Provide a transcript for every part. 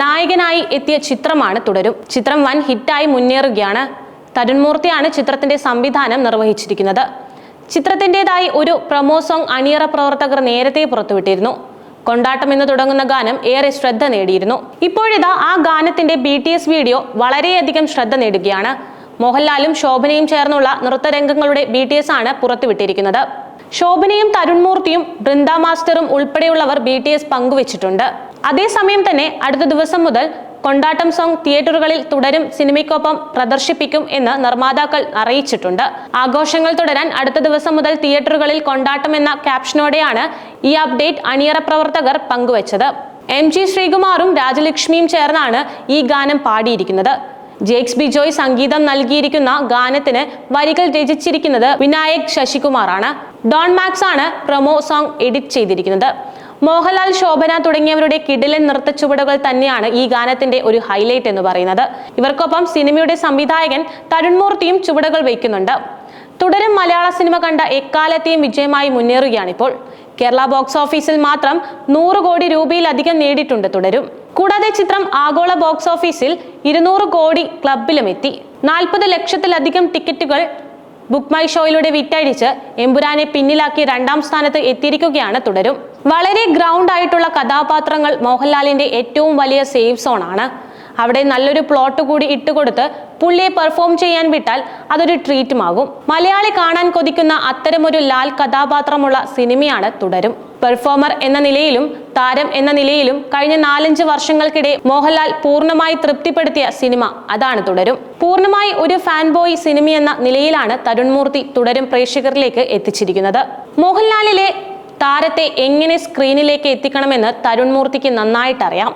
നായകനായി എത്തിയ ചിത്രമാണ് തുടരും. ചിത്രം വൻ ഹിറ്റായി മുന്നേറുകയാണ്. തരുൺമൂർത്തിയാണ് ചിത്രത്തിന്റെ സംവിധാനം നിർവഹിച്ചിരിക്കുന്നത്. ചിത്രത്തിന്റെതായി ഒരു പ്രൊമോ സോങ് അണിയറ പ്രവർത്തകർ നേരത്തെ പുറത്തുവിട്ടിരുന്നു. കൊണ്ടാട്ടം എന്ന് തുടങ്ങുന്ന ഗാനം ഏറെ ശ്രദ്ധ നേടിയിരുന്നു. ഇപ്പോഴിതാ ആ ഗാനത്തിന്റെ ബി ടി എസ് വീഡിയോ വളരെയധികം ശ്രദ്ധ നേടുകയാണ്. മോഹൻലാലും ശോഭനയും ചേർന്നുള്ള നൃത്തരംഗങ്ങളുടെ ബി ടി എസ് ആണ് പുറത്തുവിട്ടിരിക്കുന്നത്. ശോഭനയും തരുൺമൂർത്തിയും ബൃന്ദ മാസ്റ്ററും ഉൾപ്പെടെയുള്ളവർ ബി ടി എസ് പങ്കുവച്ചിട്ടുണ്ട്. അതേസമയം തന്നെ അടുത്ത ദിവസം മുതൽ കൊണ്ടാട്ടം സോങ് തിയേറ്ററുകളിൽ തുടരും സിനിമയ്ക്കൊപ്പം പ്രദർശിപ്പിക്കും എന്ന് നിർമ്മാതാക്കൾ അറിയിച്ചിട്ടുണ്ട്. ആഘോഷങ്ങൾ തുടരാൻ അടുത്ത ദിവസം മുതൽ തിയേറ്ററുകളിൽ കൊണ്ടാട്ടം എന്ന ക്യാപ്ഷനോടെയാണ് ഈ അപ്ഡേറ്റ് അണിയറ പ്രവർത്തകർ പങ്കുവച്ചത്. എം ജി ശ്രീകുമാറും രാജലക്ഷ്മിയും ചേർന്നാണ് ഈ ഗാനം പാടിയിരിക്കുന്നത്. ജേക്സ് ബിജോയ് സംഗീതം നൽകിയിരിക്കുന്ന ഗാനത്തിന് വരികൾ രചിച്ചിരിക്കുന്നത് വിനായക് ശശികുമാറാണ്. ഡോൺ മാക്സ് ആണ് പ്രൊമോ സോങ് എഡിറ്റ് ചെയ്തിരിക്കുന്നത്. മോഹൻലാൽ ശോഭന തുടങ്ങിയവരുടെ കിടിലൻ നൃത്തച്ചുവടുകൾ തന്നെയാണ് ഈ ഗാനത്തിന്റെ ഒരു ഹൈലൈറ്റ് എന്ന് പറയുന്നത്. ഇവർക്കൊപ്പം സിനിമയുടെ സംവിധായകൻ തരുൺമൂർത്തിയും ചുവടുകൾ വയ്ക്കുന്നുണ്ട്. തുടരും മലയാള സിനിമ കണ്ട എക്കാലത്തെയും വിജയമായി മുന്നേറുകയാണിപ്പോൾ. കേരള ബോക്സ് ഓഫീസിൽ മാത്രം നൂറ് കോടി രൂപയിലധികം നേടിയിട്ടുണ്ട് തുടരും. കൂടാതെ ചിത്രം ആഗോള ബോക്സ് ഓഫീസിൽ ഇരുന്നൂറ് കോടി ക്ലബിലും എത്തി. നാൽപ്പത് ലക്ഷത്തിലധികം ടിക്കറ്റുകൾ ബുക്ക് മൈ ഷോയിലൂടെ വിറ്റഴിച്ച് എമ്പുരാനെ പിന്നിലാക്കി രണ്ടാം സ്ഥാനത്ത് എത്തിയിരിക്കുകയാണ് തുടരും. വളരെ ഗ്രൗണ്ട് ആയിട്ടുള്ള കഥാപാത്രങ്ങൾ മോഹൻലാലിന്റെ ഏറ്റവും വലിയ സേഫ് സോൺ ആണ്. അവിടെ നല്ലൊരു പ്ലോട്ട് കൂടി ഇട്ടുകൊടുത്ത് പുള്ളിയെ പെർഫോം ചെയ്യാൻ വിട്ടാൽ അതൊരു ട്രീറ്റുമാകും മലയാളി കാണാൻ കൊതിക്കുന്ന അത്തരമൊരു ലാൽ കഥാപാത്രമുള്ള സിനിമയാണ് തുടരും. പെർഫോമർ എന്ന നിലയിലും താരം എന്ന നിലയിലും കഴിഞ്ഞ നാലഞ്ച് വർഷങ്ങൾക്കിടെ മോഹൻലാൽ പൂർണമായി തൃപ്തിപ്പെടുത്തിയ സിനിമ അതാണ് തുടരും. പൂർണമായി ഒരു ഫാൻ ബോയ് സിനിമയെന്ന നിലയിലാണ് തരുൺമൂർത്തി തുടരും പ്രേക്ഷകരിലേക്ക് എത്തിച്ചിരിക്കുന്നത്. മോഹൻലാലിലെ താരത്തെ എങ്ങനെ സ്ക്രീനിലേക്ക് എത്തിക്കണമെന്ന് തരുൺമൂർത്തിക്ക് മൂർത്തിക്ക് നന്നായിട്ടറിയാം.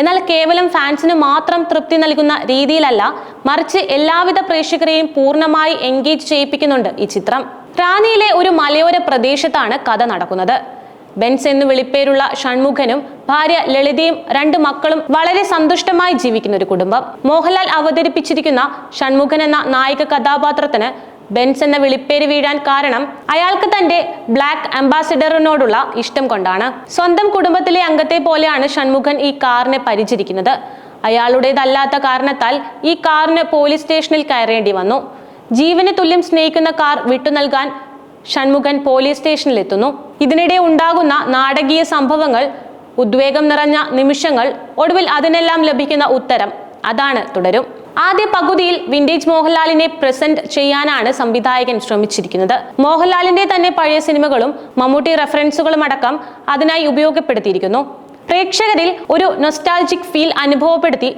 എന്നാൽ കേവലം ഫാൻസിന് മാത്രം തൃപ്തി നൽകുന്ന രീതിയിലല്ല മറിച്ച് എല്ലാവിധ പ്രേക്ഷകരെയും പൂർണമായി എൻഗേജ് ചെയ്യിപ്പിക്കുന്നുണ്ട് ഈ ചിത്രം. റാന്നിയിലെ ഒരു മലയോര പ്രദേശത്താണ് കഥ നടക്കുന്നത്. ബെൻസ് എന്ന് വിളിപ്പേരുള്ള ഷൺമുഖനും ഭാര്യ ലളിതയും രണ്ട് മക്കളും വളരെ സന്തുഷ്ടമായി ജീവിക്കുന്ന ഒരു കുടുംബം. മോഹൻലാൽ അവതരിപ്പിച്ചിരിക്കുന്ന ഷൺമുഖൻ എന്ന നായിക കഥാപാത്രത്തിന് ബെൻസ് എന്ന വിളിപ്പേര് വീഴാൻ കാരണം അയാൾക്ക് തന്റെ ബ്ലാക്ക് അംബാസിഡറിനോടുള്ള ഇഷ്ടം കൊണ്ടാണ്. സ്വന്തം കുടുംബത്തിലെ അംഗത്തെ പോലെയാണ് ഷൺമുഖൻ ഈ കാറിനെ പരിചരിക്കുന്നത്. അയാളുടേതല്ലാത്ത കാരണത്താൽ ഈ കാറിന് പോലീസ് സ്റ്റേഷനിൽ കയറേണ്ടി വന്നു. ജീവന് തുല്യം സ്നേഹിക്കുന്ന കാർ വിട്ടു നൽകാൻ ഷൺമുഖൻ പോലീസ് സ്റ്റേഷനിൽ എത്തുന്നു ഇതിനിടെ ഉണ്ടാകുന്ന നാടകീയ സംഭവങ്ങൾ ഉദ്വേഗം നിറഞ്ഞ നിമിഷങ്ങൾ ഒടുവിൽ അതിനെല്ലാം ലഭിക്കുന്ന ഉത്തരം അതാണ് തുടരും. ആദ്യ പകുതിയിൽ വിന്റേജ് മോഹൻലാലിനെ പ്രസന്റ് ചെയ്യാനാണ് സംവിധായകൻ ശ്രമിച്ചിരിക്കുന്നത്. മോഹൻലാലിന്റെ തന്നെ പഴയ സിനിമകളും മമ്മൂട്ടി റെഫറൻസുകളും അടക്കം അതിനായി ഉപയോഗപ്പെടുത്തിയിരിക്കുന്നു. പ്രേക്ഷകരിൽ ഒരു നൊസ്റ്റാൾജിക് ഫീൽ അനുഭവപ്പെടുത്തി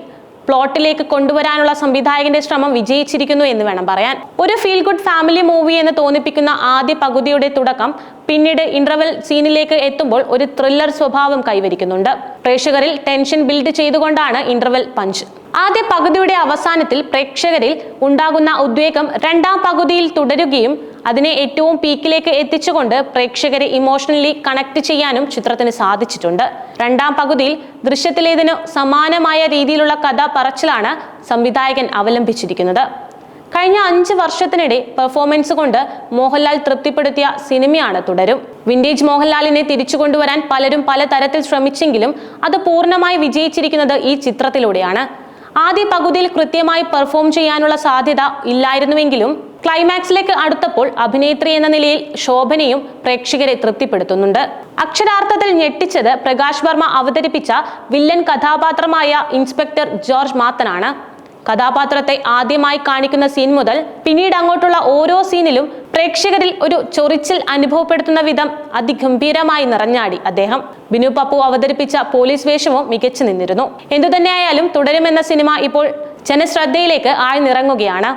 പ്ലോട്ടിലേക്ക് കൊണ്ടുവരാനുള്ള സംവിധായകന്റെ ശ്രമം വിജയിച്ചിരിക്കുന്നു എന്ന് വേണം പറയാൻ. ഒരു ഫീൽ ഗുഡ് ഫാമിലി മൂവി എന്ന് തോന്നിപ്പിക്കുന്ന ആദ്യ പകുതിയുടെ തുടക്കം പിന്നീട് ഇന്റർവൽ സീനിലേക്ക് എത്തുമ്പോൾ ഒരു ത്രില്ലർ സ്വഭാവം കൈവരിക്കുന്നുണ്ട്. പ്രേക്ഷകരിൽ ടെൻഷൻ ബിൽഡ് ചെയ്തുകൊണ്ടാണ് ഇന്റർവെൽ പഞ്ച് ആദ്യ പകുതിയുടെ അവസാനത്തിൽ പ്രേക്ഷകരിൽ ഉണ്ടാകുന്ന ഉദ്വേഗം രണ്ടാം പകുതിയിൽ തുടരുകയും അതിനെ ഏറ്റവും പീക്കിലേക്ക് എത്തിച്ചുകൊണ്ട് പ്രേക്ഷകരെ ഇമോഷണലി കണക്ട് ചെയ്യാനും ചിത്രത്തിന് സാധിച്ചിട്ടുണ്ട്. രണ്ടാം പകുതിയിൽ ദൃശ്യത്തിലേതിന് സമാനമായ രീതിയിലുള്ള കഥ പറച്ചിലാണ് സംവിധായകൻ അവലംബിച്ചിരിക്കുന്നത്. കഴിഞ്ഞ അഞ്ച് വർഷത്തിനിടെ പെർഫോമൻസ് കൊണ്ട് മോഹൻലാൽ തൃപ്തിപ്പെടുത്തിയ സിനിമയാണ് തുടരും. വിന്റേജ് മോഹൻലാലിനെ തിരിച്ചു കൊണ്ടുവരാൻ പലരും പലതരത്തിൽ ശ്രമിച്ചെങ്കിലും അത് പൂർണമായി വിജയിച്ചിരിക്കുന്നത് ഈ ചിത്രത്തിലൂടെയാണ്. ആദ്യ പകുതിയിൽ കൃത്യമായി പെർഫോം ചെയ്യാനുള്ള സാധ്യത ഇല്ലായിരുന്നുവെങ്കിലും ക്ലൈമാക്സിലേക്ക് അടുത്തപ്പോൾ അഭിനേത്രി എന്ന നിലയിൽ ശോഭനയും പ്രേക്ഷകരെ തൃപ്തിപ്പെടുത്തുന്നുണ്ട്. അക്ഷരാർത്ഥത്തിൽ ഞെട്ടിച്ചത് പ്രകാശ് വർമ്മ അവതരിപ്പിച്ച വില്ലൻ കഥാപാത്രമായ ഇൻസ്പെക്ടർ ജോർജ് മാത്തനാണ്. കഥാപാത്രത്തെ ആദ്യമായി കാണിക്കുന്ന സീൻ മുതൽ പിന്നീട് അങ്ങോട്ടുള്ള ഓരോ സീനിലും പ്രേക്ഷകരിൽ ഒരു ചൊറിച്ചിൽ അനുഭവപ്പെടുത്തുന്ന വിധം അതിഗംഭീരമായി നിറഞ്ഞാടി അദ്ദേഹം. ബിനു പപ്പു അവതരിപ്പിച്ച പോലീസ് വേഷവും മികച്ചു നിന്നിരുന്നു. എന്തുതന്നെയായാലും തുടരുമെന്ന സിനിമ ഇപ്പോൾ ജനശ്രദ്ധയിലേക്ക് ആഴ്ന്നിറങ്ങുകയാണ്.